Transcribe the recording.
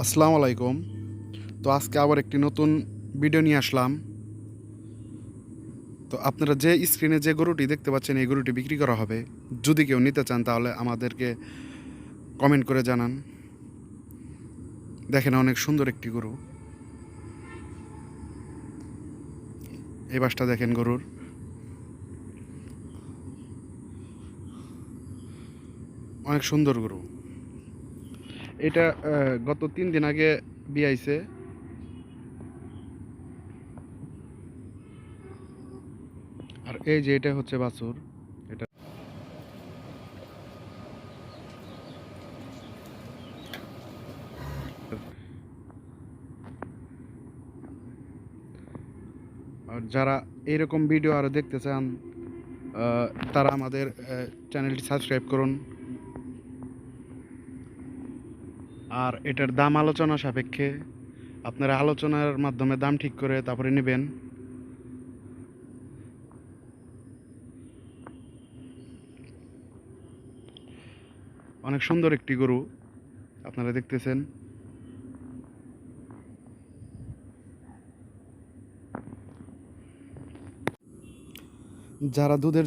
আসসালামু আলাইকুম। তো আজকে আবার একটি নতুন ভিডিও নিয়ে আসলাম। তো আপনারা যে স্ক্রিনে যে গরুটি দেখতে পাচ্ছেন, এই গরুটি বিক্রি করা হবে। যদি কেউ নিতে চান, তাহলে আমাদেরকে কমেন্ট করে জানান। দেখেন অনেক সুন্দর একটি গরু। এই বাসটা দেখেন গরুর। অনেক সুন্দর গরু। এটা গত তিন দিন আগে বিয়াইছে। আর এই যে এটা হচ্ছে বাছুর। এটা আর যারা এইরকম ভিডিও আরও দেখতে চান তারা আমাদের চ্যানেলটি সাবস্ক্রাইব করুন। আর এটার দাম আলোচনা সাপেক্ষে। আপনারা আলোচনার মাধ্যমে দাম ঠিক করে তারপরে নেবেন। অনেক সুন্দর একটি গরু আপনারা দেখতেছেন। যারা দুধের